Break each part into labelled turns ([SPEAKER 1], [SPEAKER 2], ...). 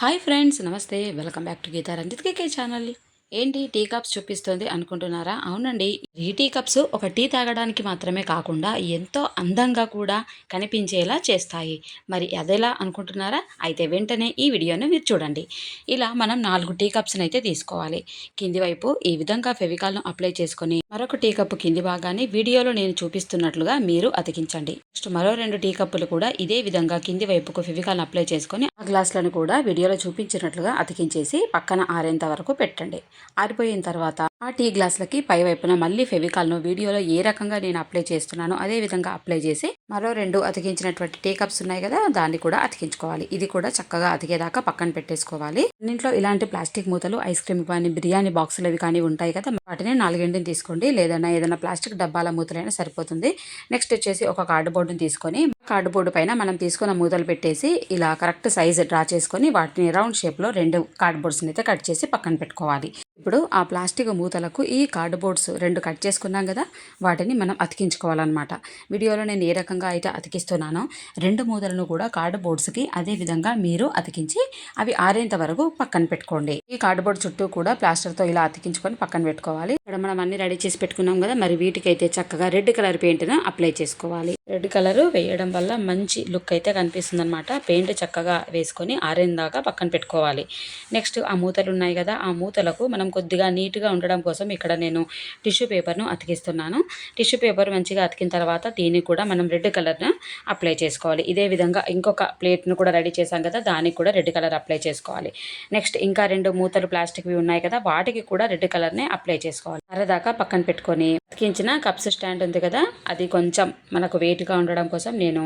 [SPEAKER 1] Hi friends నమస్తే. Welcome back to Geeta Ranjith KK channel. ఏంటి tea cups చూపిస్తుంది అనుకుంటున్నారా? అవునండి. ఈ టీ కప్స్ ఒక టీ తాగడానికి మాత్రమే కాకుండా ఎంతో అందంగా కూడా కనిపించేలా చేస్తాయి. మరి అదేలా అనుకుంటున్నారా? అయితే వెంటనే ఈ వీడియోను మీరు చూడండి. ఇలా మనం నాలుగు టీ కప్స్ని అయితే తీసుకోవాలి. కింది వైపు ఈ విధంగా ఫెవికాల్ను అప్లై చేసుకొని మరొక టీ కప్పు కింది భాగాన్ని వీడియోలో నేను చూపిస్తున్నట్లుగా మీరు అతికించండి. నెక్స్ట్ మరో రెండు టీ కప్పులు కూడా ఇదే విధంగా కింది వైపుకు ఫెవికాల్ను అప్లై చేసుకొని ఆ గ్లాసులను కూడా వీడియోలో చూపించినట్లుగా అతికించేసి పక్కన ఆరేంత వరకు పెట్టండి. ఆరిపోయిన తర్వాత ఆ టీ గ్లాసులకి పై వైపున మళ్ళీ ఫెవికాల్ను వీడియోలో ఏ రకంగా నేను అప్లై చేస్తున్నానో అదే విధంగా అప్లై చేసి మరో రెండు అతికించినటువంటి టీ కప్స్ ఉన్నాయి కదా దాన్ని కూడా అతికించుకోవాలి. ఇది కూడా చక్కగా అతికేదాకా పక్కన పెట్టేసుకోవాలి. ఇంట్లో ఇలాంటి ప్లాస్టిక్ మూతలు ఐస్ క్రీమ్ కానీ బిర్యానీ బాక్సులు అవి కానీ ఉంటాయి కదా వాటిని నాలుగింటిని తీసుకోండి. లేదన్నా ఏదైనా ప్లాస్టిక్ డబ్బాల మూతలైనా సరిపోతుంది. నెక్స్ట్ వచ్చేసి ఒక కార్డుబోర్డుని తీసుకొని కార్డుబోర్డు పైన మనం తీసుకున్న మూతలు పెట్టేసి ఇలా కరెక్ట్ సైజ్ డ్రా చేసుకొని వాటిని రౌండ్ షేప్లో రెండు కార్డ్బోర్డ్స్ని అయితే కట్ చేసి పక్కన పెట్టుకోవాలి. ఇప్పుడు ఆ ప్లాస్టిక్ మూతలకు ఈ కార్డు బోర్డ్స్ రెండు కట్ చేసుకున్నాం కదా వాటిని మనం అతికించుకోవాలన్నమాట. వీడియోలో నేను ఏ రకంగా అయితే అతికిస్తున్నానో రెండు మూతలను కూడా కార్డ్బోర్డ్స్కి అదే విధంగా మీరు అతికించి అవి ఆరేంత వరకు పక్కన పెట్టుకోండి. ఈ కార్డ్బోర్డ్ చుట్టూ కూడా ప్లాస్టర్తో ఇలా అతికించుకొని పక్కన పెట్టుకోవాలి. ఇక్కడ మనం అన్ని రెడీ చేసి పెట్టుకున్నాం కదా మరి వీటికైతే చక్కగా రెడ్ కలర్ పెయింట్ను అప్లై చేసుకోవాలి. రెడ్ కలర్ వేయడం వల్ల మంచి లుక్ అయితే కనిపిస్తుంది అనమాట పెయింట్ చక్కగా వేసుకొని ఆరేందాకా దాకా పక్కన పెట్టుకోవాలి. నెక్స్ట్ ఆ మూతలు ఉన్నాయి కదా ఆ మూతలకు మనం కొద్దిగా నీట్గా ఉండడం కోసం ఇక్కడ నేను టిష్యూ పేపర్ను అతికిస్తున్నాను. టిష్యూ పేపర్ మంచిగా అతికిన తర్వాత దీన్ని కూడా మనం రెడ్ కలర్ను అప్లై చేసుకోవాలి. ఇదే విధంగా ఇంకొక ప్లేట్ను కూడా రెడీ చేశాం కదా దానికి కూడా రెడ్ కలర్ అప్లై చేసుకోవాలి. నెక్స్ట్ ఇంకా రెండు మూతలు ప్లాస్టిక్వి ఉన్నాయి కదా వాటికి కూడా రెడ్ కలర్నే అప్లై చేసుకోవాలి. అరదాకా పక్కన పెట్టుకొని అతికించిన కప్స్ స్టాండ్ ఉంది కదా అది కొంచెం మనకు వెయిట్గా ఉండడం కోసం నేను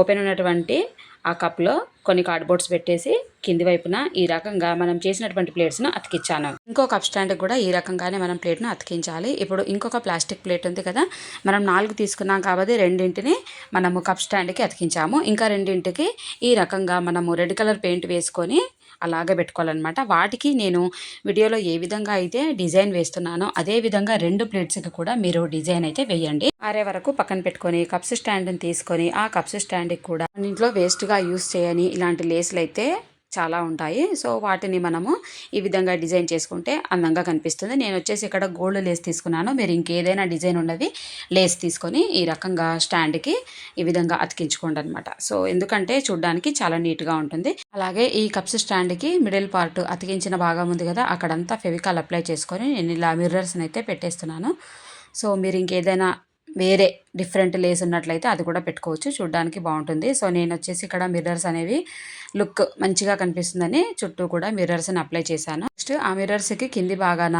[SPEAKER 1] ఓపెన్ ఉన్నటువంటి ఆ కప్లో కొన్ని కార్డ్బోర్డ్స్ పెట్టేసి కింది వైపున ఈ రకంగా మనం చేసినటువంటి ప్లేట్స్ను అతికించాను ఇంకో కప్ స్టాండ్కి కూడా ఈ రకంగానే మనం ప్లేట్ను అతికించాలి. ఇప్పుడు ఇంకొక ప్లాస్టిక్ ప్లేట్ ఉంది కదా మనం నాలుగు తీసుకున్నాం కాబట్టి రెండింటిని మనము కప్ స్టాండ్కి అతికించాము. ఇంకా రెండింటికి ఈ రకంగా మనము రెడ్ కలర్ పెయింట్ వేసుకొని అలాగే పెట్టుకోవాలన్నమాట. వాటికి నేను వీడియోలో ఏ విధంగా అయితే డిజైన్ వేస్తున్నానో అదే విధంగా రెండు ప్లేట్స్కి కూడా మీరు డిజైన్ అయితే వేయండి. ఆరే వరకు పక్కన పెట్టుకొని కప్స్ స్టాండ్ని తీసుకొని ఆ కప్స్ స్టాండ్కి కూడా ఇంట్లో వేస్ట్గా యూస్ చేయని ఇలాంటి లేస్లు అయితే చాలా ఉంటాయి. సో వాటిని మనము ఈ విధంగా డిజైన్ చేసుకుంటే అందంగా కనిపిస్తుంది. నేను వచ్చేసి ఇక్కడ గోల్డ్ లేస్ తీసుకున్నాను. మీరు ఇంకేదైనా డిజైన్ ఉన్నది లేస్ తీసుకొని ఈ రకంగా స్టాండ్కి ఈ విధంగా అతికించుకోండి అనమాట సో ఎందుకంటే చూడడానికి చాలా నీట్గా ఉంటుంది. అలాగే ఈ కప్స్ స్టాండ్కి మిడిల్ పార్ట్ అతికించిన భాగం ఉంది కదా అక్కడంతా ఫెవికాల్ అప్లై చేసుకొని నేను ఇలా మిర్రర్స్ని అయితే పెట్టేస్తున్నాను. సో మీరు ఇంకేదైనా వేరే డిఫరెంట్ లేస్ ఉన్నట్లయితే అది కూడా పెట్టుకోవచ్చు. చూడడానికి బాగుంటుంది. సో నేను వచ్చేసి ఇక్కడ మిర్రర్స్ అనేవి లుక్ మంచిగా కనిపిస్తుందని చుట్టూ కూడా మిర్రర్స్ని అప్లై చేశాను. నెక్స్ట్ ఆ మిర్రర్స్కి కింది భాగాన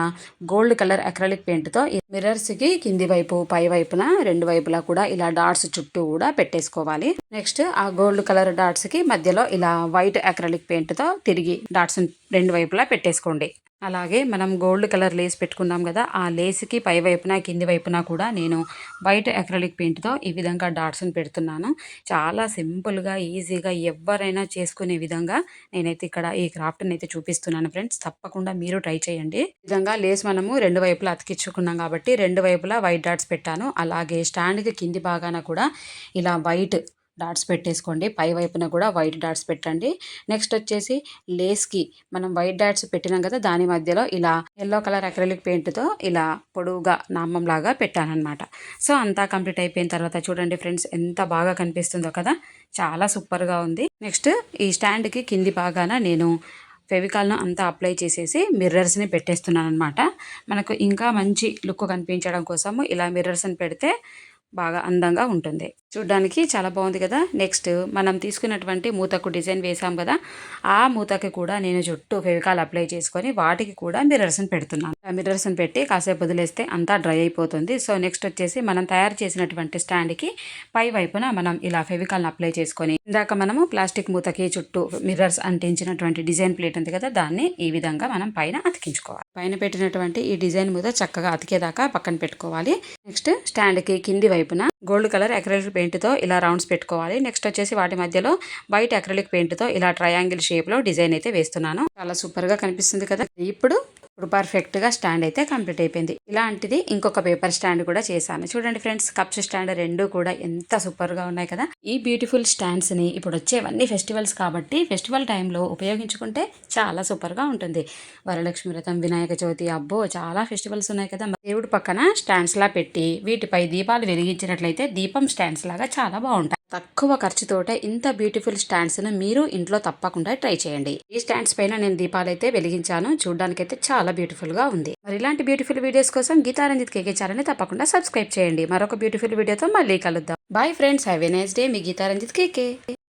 [SPEAKER 1] గోల్డ్ కలర్ అక్రలిక్ పెయింట్తో మిర్రర్స్కి కింది వైపు పై వైపున రెండు వైపులా కూడా ఇలా డాట్స్ చుట్టూ కూడా పెట్టేసుకోవాలి. నెక్స్ట్ ఆ గోల్డ్ కలర్ డాట్స్కి మధ్యలో ఇలా వైట్ అక్రలిక్ పెయింట్తో తిరిగి డాట్స్ రెండు వైపులా పెట్టేసుకోండి. అలాగే మనం గోల్డ్ కలర్ లేస్ పెట్టుకున్నాం కదా ఆ లేస్కి పై వైపున కింది వైపున కూడా నేను వైట్ అక్రలిక్ పెయింట్తో ఈ విధంగా డాట్స్ని పెడుతున్నాను. చాలా సింపుల్గా ఈజీగా ఎవరైనా చేసుకునే విధంగా నేనైతే ఇక్కడ ఈ క్రాఫ్ట్ని అయితే చూపిస్తున్నాను ఫ్రెండ్స్. తప్పకుండా మీరు ట్రై చేయండి. విధంగా లేస్ మనము రెండు వైపులా అతికించుకున్నాం కాబట్టి రెండు వైపులా వైట్ డాట్స్ పెట్టాను. అలాగే స్టాండ్కి కింది భాగాన కూడా ఇలా వైట్ డాట్స్ పెట్టేసుకోండి. పై వైపున కూడా వైట్ డాట్స్ పెట్టండి. నెక్స్ట్ వచ్చేసి లేస్కి మనం వైట్ డాట్స్ పెట్టినాం కదా దాని మధ్యలో ఇలా ఎల్లో కలర్ అక్రలిక్ పెయింట్తో ఇలా పొడవుగా నామం లాగా పెట్టానమాట సో అంతా కంప్లీట్ అయిపోయిన తర్వాత చూడండి ఫ్రెండ్స్ ఎంత బాగా కనిపిస్తుందో కదా. చాలా సూపర్గా ఉంది. నెక్స్ట్ ఈ స్టాండ్కి కింది బాగాన నేను ఫెవికాల్ను అంతా అప్లై చేసేసి మిర్రర్స్ని పెట్టేస్తున్నాను అనమాట మనకు ఇంకా మంచి లుక్ కనిపించడం కోసము ఇలా మిర్రర్స్ని పెడితే బాగా అందంగా ఉంటుంది. చూడ్డానికి చాలా బాగుంది కదా. నెక్స్ట్ మనం తీసుకున్నటువంటి మూతకు డిజైన్ వేసాం కదా. ఆ మూతకి కూడా నేను చుట్టూ ఫెవికాల్ అప్లై చేసుకొని వాటికి కూడా మిర్రర్స్ని పెడుతున్నాను. మిర్రర్స్ని పెట్టి కాసేపు వదిలేస్తే అంతా డ్రై అయిపోతుంది. సో నెక్స్ట్ వచ్చేసి మనం తయారు చేసినటువంటి స్టాండ్కి పై వైపున మనం ఇలా ఫెవికాల్ని అప్లై చేసుకొని ఇందాక మనము ప్లాస్టిక్ మూతకి చుట్టూ మిర్రర్స్ అంటించినటువంటి డిజైన్ ప్లేట్ ఉంది కదా దాన్ని ఈ విధంగా మనం పైన అతికించుకోవాలి. పైన పెట్టినటువంటి ఈ డిజైన్ మూత చక్కగా అతికేదాకా పక్కన పెట్టుకోవాలి. నెక్స్ట్ స్టాండ్కి కింది వైపున గోల్డ్ కలర్ అక్రలిక్ పెయింట్తో ఇలా రౌండ్స్ పెట్టుకోవాలి. నెక్స్ట్ వచ్చేసి వాటి మధ్యలో వైట్ అక్రలిక్ పెయింట్తో ఇలా ట్రయాంగిల్ షేప్లో డిజైన్ అయితే వేస్తున్నాను. చాలా సూపర్గా కనిపిస్తుంది కదా. ఇప్పుడు ఇప్పుడు పర్ఫెక్ట్గా స్టాండ్ అయితే కంప్లీట్ అయిపోయింది. ఇలాంటిది ఇంకొక పేపర్ స్టాండ్ కూడా చేశాను. చూడండి ఫ్రెండ్స్ కప్స్ స్టాండ్ రెండు కూడా ఎంత సూపర్గా ఉన్నాయి కదా. ఈ బ్యూటిఫుల్ స్టాండ్స్ని ఇప్పుడు వచ్చేవన్నీ ఫెస్టివల్స్ కాబట్టి ఫెస్టివల్ టైంలో ఉపయోగించుకుంటే చాలా సూపర్గా ఉంటుంది. వరలక్ష్మి వ్రతం వినాయక చవితి అబ్బో చాలా ఫెస్టివల్స్ ఉన్నాయి కదా. దేవుడి పక్కన స్టాండ్స్ లా పెట్టి వీటిపై దీపాలు వెలిగించినట్లయితే దీపం స్టాండ్స్ లాగా చాలా బాగుంటాయి. తక్కువ ఖర్చుతోటే ఇంత బ్యూటిఫుల్ స్టాండ్స్ను మీరు ఇంట్లో తప్పకుండా ట్రై చేయండి. ఈ స్టాండ్స్ పైన నేను దీపాలు అయితే వెలిగించాను. చూడడానికైతే చాలా బ్యూటిఫుల్గా ఉంది. మరి ఇలాంటి బ్యూటిఫుల్ వీడియోస్ కోసం గీతారంజిత్ కేకే ఛానల్ని తప్పకుండా సబ్స్క్రైబ్ చేయండి. మరొక బ్యూటిఫుల్ వీడియోతో మళ్ళీ కలుద్దాం. Bye friends have a nice day me Geetharanjith KK